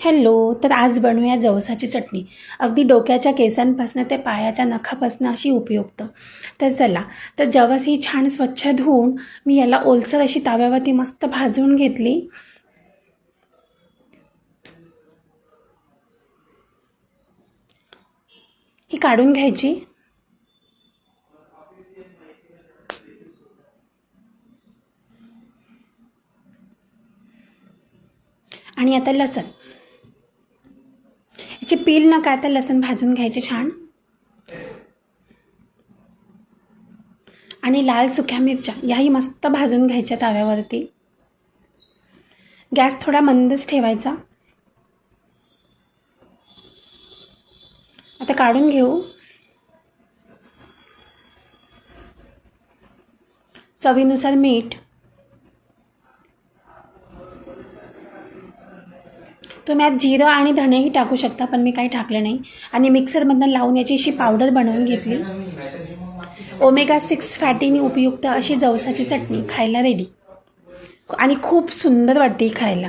Hello तर आज बनवूया जवसाची चटणी. अगदी डोक्याच्या केसांपासून ते पायाच्या नखापासून अशी उपयुक्त. तर चला तर जवस ही छान स्वच्छ धुवून मी याला ओलसर अशी ताव्यावरती मस्त भाजून घेतली. ही काढून घ्यायची. आणि आता लसण. याची पील न काढता लसूण भाजून घ्यायचे छान. आणि लाल सुक्या मिरच्या याही मस्त भाजून घ्यायच्या तव्यावरती. गॅस थोडा मंदच ठेवायचा. आता काढून घेऊ. चवीनुसार मीठ. तुम्ही आज जिरं आणि धणेही टाकू शकता पण मी काही टाकलं नाही. आणि मिक्सरमधनं लावून याची अशी पावडर बनवून घेतली. ओमेगा सिक्स फॅटीने उपयुक्त अशी जवसाची चटणी खायला रेडी आणि खूप सुंदर वाटते ही खायला.